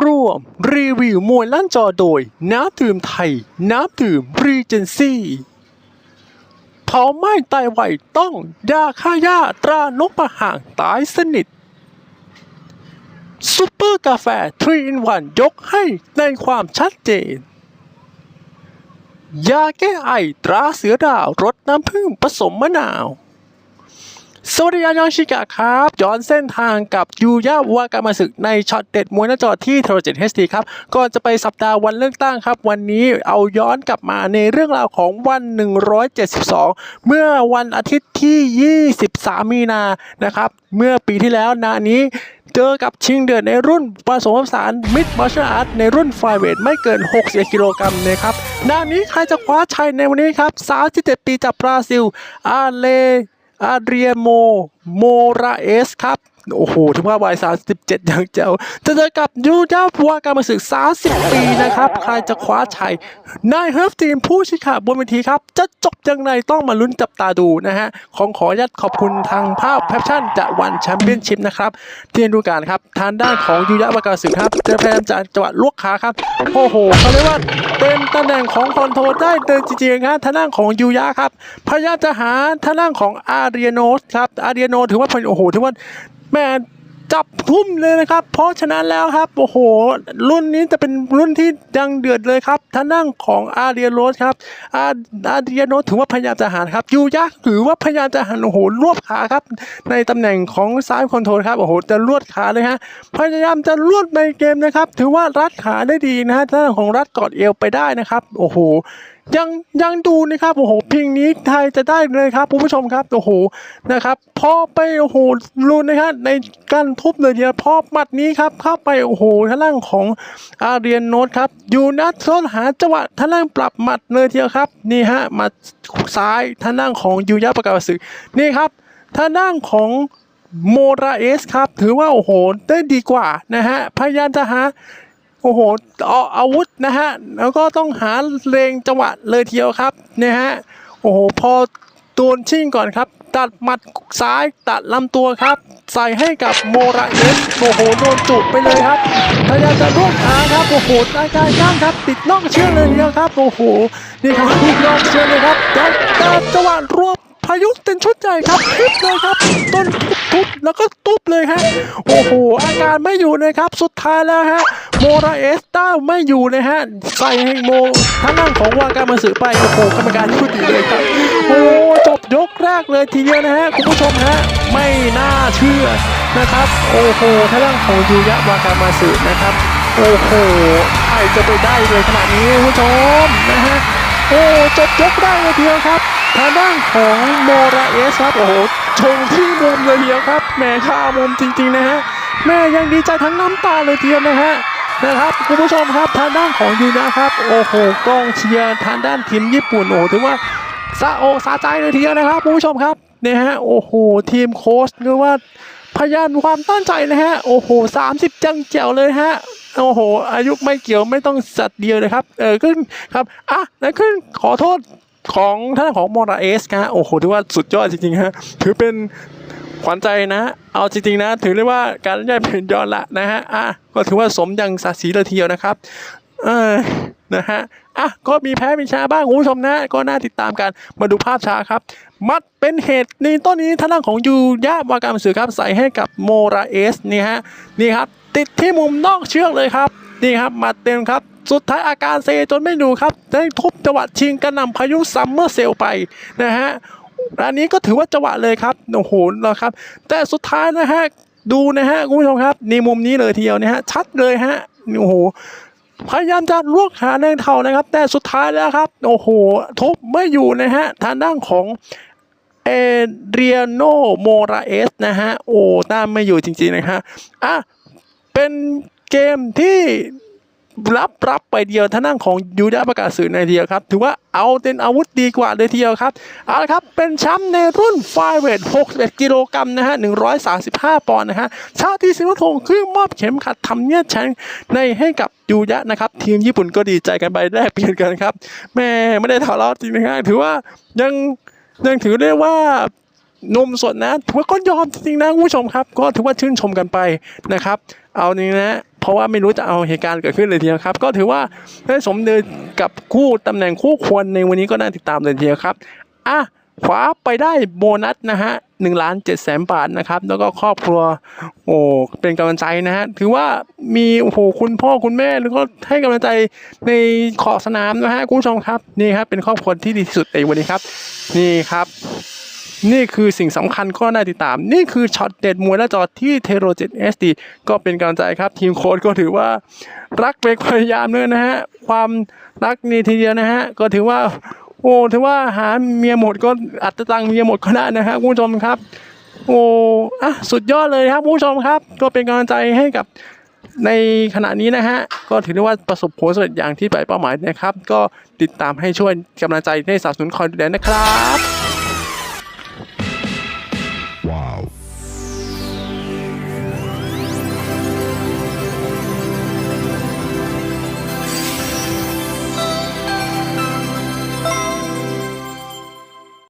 ร่วม รีวิวมวยลั่นจอโดย น้ำดื่มไทย น้ำดื่มรีเจนซี่เผาไหม้ตายไวต้องยาฆ่าหญ้าตรานกประห่างตายสนิทซุปเปอร์กาแฟ3 in 1ยกให้ในความชัดเจน ยาแก้ไอตราเสือดาวรสน้ำผึ้งผสมมะนาว สวัสดียองชิกะครับย้อนเส้นทางกับยูยาวากามาสึกในช็อตเด็ดมวยหน้าจอที่โทรเจ็ดเฮสดีครับก่อนจะไปสัปดาห์วันเลือกตั้งครับ วันนี้เอาย้อนกลับมาในเรื่องราวของวัน 172 เมื่อวันอาทิตย์ที่ 23 มีนานะครับ เมื่อปีที่แล้วนานี้เจอกับชิงเดือดในรุ่นผสมผสานมิดมาร์ชอาร์ตในรุ่นไฟเวทไม่เกิน61กิโลกรัมนะครับนานี้ใครจะคว้าชัยในวันนี้ครับ 37 ปีจากบราซิล อาเล อาเดรียโม โมราเอสครับ โอ้โหถึงว่าวัย37อย่างเจ้า จะเจอกับยูดาพัวการมาศึกษา10ปีนะครับ ใครจะคว้าชัยนายเฮิร์ฟทีมผู้ชี้ขาบนเวทีครับ จะจบยังไงต้องมาลุ้นจับตาดูนะฮะ ของขอยัดขอบคุณทางภาพแพชชั่นจะวันแชมเปี้ยนชิพนะครับ ที่ดูการครับ ทางด้านของยูยะวากาสึครับ จะพยายามจะจังหวะลวกขาครับ โอ้โหเขาเรียกว่า เป็นตำแหน่งของคอนโทรได้เดินจริงๆครับทานั่งของยูยะครับพยายามจะหาทานั่งของอาเรียโนสครับอาเรียโนถือว่าโอ้โหถือว่าแม่ จับทุ่มเลยนะครับ เพราะฉะนั้นแล้วครับ โอ้โห รุ่นนี้จะเป็นรุ่นที่ดังเดือดเลยครับท่างด้านของอาเรียโนสครับอาอาเรียโนสถือว่าพยายามจะหาครับยูยะถือว่าพยายามจะหันโอ้โหรวบขาครับ ในตำแหน่งของซ้ายคอนโทรลครับโอ้โหจะลวดขาเลยฮะพยายามจะลวดในเกมนะครับ ถือว่ารัดขาได้ดีนะฮะทางด้านของรัดกอดเอวไปได้นะครับ โอ้โห ยังยังดูนะครับโอ้โหเพียงนี้ไทยจะได้เลยครับคุณผู้ชมครับโอ้โหนะครับพอไปโอ้โหรุนนะครับในการทุบเลยทีเดียวพอหมัดนี้ครับเข้าไปโอ้โหท่าล่างของอาเรียนโนตครับอยู่นัดซ้อนหาจังหวะท่าล่างปรับหมัดเลยทีเดียวครับนี่ฮะหมัดซ้ายท่าล่างของยูยะประกาศสึกนี่ครับท่างด้านของโมราเอสครับถือว่าโอ้โหได้ดีกว่านะฮะพยายามจะหา โอ้โหเอาอาวุธนะฮะแล้วก็ต้องหาเลงจังหวะเลยทีเดียวครับเนี่ยฮะโอ้โหพอโดนชิ่งก่อนครับ ตัดหมัดซ้ายตัดลำตัวครับ ใส่ให้กับโมราเอสโอ้โหโดนจุกไปเลยครับพยายามจะรวบขาครับโอ้โหตายกายก้างครับ ติดน่องเชือกเลยทีเดียวครับโอ้โหนี่ครับติดน่องเชือกเลยครับแต่จังหวะรวบพายุเป็นชุดใหญ่ครับทุบเลยครับต้นทุบแล้วก็ตุบ เลยฮะ โอ้โห อาการไม่อยู่เลยครับ สุดท้ายแล้วฮะ โมราเอสต้าไม่อยู่เลยฮะ ใส่ให้โมทางด้านของวาการมาสึไป โอ้โห กรรมการพูดดีเลยครับ โอ้จบยกแรกเลยทีเดียวนะฮะ คุณผู้ชมฮะ ไม่น่าเชื่อนะครับ โอ้โหทางด้านของยูยะวากามาสึนะครับ โอ้โหใครจะไปได้เลยขนาดนี้คุณผู้ชมนะฮะ โอ้จบยกได้เลยทีเดียวครับ ทางด้านของโมราเอสครับโอ้โหชงที่มุมเลยเดียวครับแม่ค่ามุมจริงๆนะฮะแม่ยังดีใจทั้งน้ำตาเลยเดียวนะฮะนะครับคุณผู้ชมครับทางด้านของยูนะครับโอ้โหกองเชียร์ทางด้านทีมญี่ปุ่นโอ้ถือว่าซาโอซาใจเลยทีเดียวนะครับคุณผู้ชมครับเนี่ยฮะโอ้โหทีมโค้ชเรียกว่าพยานความตั้งใจนะฮะโอ้โหสามสิบจังเจียวเลยฮะโอ้โห อายุไม่เกี่ยวไม่ต้องสัตว์เดียวเลยครับ เออขึ้นครับ อะแล้วขึ้นขอโทษ ของท่านของมอราเอสนะฮะโอ้โหถือว่าสุดยอดจริงๆฮะถือเป็นขวัญใจนะ เอาจริงๆนะ ถือได้ว่าการย้เป็นยอดละนะฮะอะก็ถือว่าสมยังศักดิ์ศรีเลยทีเดียวนะครับ เออนะฮะอะก็มีแพ้มีชนะบ้างคุณผู้ชมนะ ก็น่าติดตามกันมาดูภาพช้าครับ มัดเป็นเหตุในต้นนี้ทางด้านของยูยะวากามสือครับใส่ให้กับโมราเอสนี่ฮะนี่ครับ ติดที่มุมนอกเชือกเลยครับ นี่ครับมาเต็มครับ สุดท้ายอาการเซจนไม่ดูครับ ได้ทุบจังหวะชิงกระนำพายุซัมเมอร์เซลไปนะฮะอันนี้ก็ถือว่าจังหวะเลยครับโอ้โหนะครับ แต่สุดท้ายนะฮะดูนะฮะคุณผู้ชมครับในมุมนี้เลยทีเดียวนะฮะชัดเลยฮะโอ้โหพยายามจะลวกหาแรงเท่านะครับ แต่สุดท้ายแล้วครับ โอ้โห ทุบไม่อยู่นะฮะทางด้านของเอเรียโนโมราเอสนะฮะ โอ้ตามไม่อยู่จริงๆนะฮะอะเป็นเกมที่ รับรับไปเดียวท่างด้านของยูดาประกาศสื่อในเดียวครับ ถือว่าเอาเป็นอาวุธดีกว่าเลยทีเดียวครับ เอาละครับ เป็นแชมป์ในรุ่นไฟเวท61 กิโลกรัมนะฮะ 135 ปอนด์นะฮะ ชาติสิงห์ทงคือมอบเข็มขัดทำเนียบแชมป์ในให้กับยูยะนะครับ ทีมญี่ปุ่นก็ดีใจกันไปแลกเปลี่ยนกันครับแม่ไม่ได้ทะเลาะจริงนะฮะถือว่ายังยังถือได้ว่านมสดนะถือว่าก็ยอมจริงนะคุณผู้ชมครับ ก็ถือว่าชื่นชมกันไปนะครับ เอานี้นะ เพราะว่าไม่รู้จะเอาเหตุการณ์เกิดขึ้นเลยทีเดียวครับ ก็ถือว่าได้สมเด็จกับคู่ตำแหน่งคู่ควรในวันนี้ก็น่าติดตามเลยทีเดียวครับอะคว้าไปได้โบนัสนะฮะหนึ่งล้านเจ็ดแสนบาทนะครับ แล้วก็ครอบครัว โอ้เป็นกำลังใจนะฮะ ถือว่ามีโอ้โหคุณพ่อคุณแม่แล้วก็ให้กำลังใจในขอบสนามนะฮะคุณผู้ชมครับ นี่ครับเป็นครอบครัวที่ดีที่สุดในวันนี้ครับ นี่ครับ นี่คือสิ่งสำคัญก็น่าติดตาม นี่คือช็อตเด็ดมวยหน้าจอที่เทโรเจ็ดเอสดีก็เป็นกำลังใจครับ ทีมโค้ชก็ถือว่ารักเป็นพยายามเลยนะฮะ ความรักนี่ทีเดียวนะฮะ ก็ถือว่า โอ้ถือว่าหาเมียหมดก็อัตตังเมียหมดก็ได้นะฮะคุณผู้ชมครับ โอ้อะสุดยอดเลยครับคุณผู้ชมครับ ก็เป็นกำลังใจให้กับในขณะนี้นะฮะ ก็ถือได้ว่าประสบผลสำเร็จอย่างที่ไปเป้าหมายนะครับ ก็ติดตามให้ช่วยกำลังใจให้สนับสนุนคอยดูแลนะครับ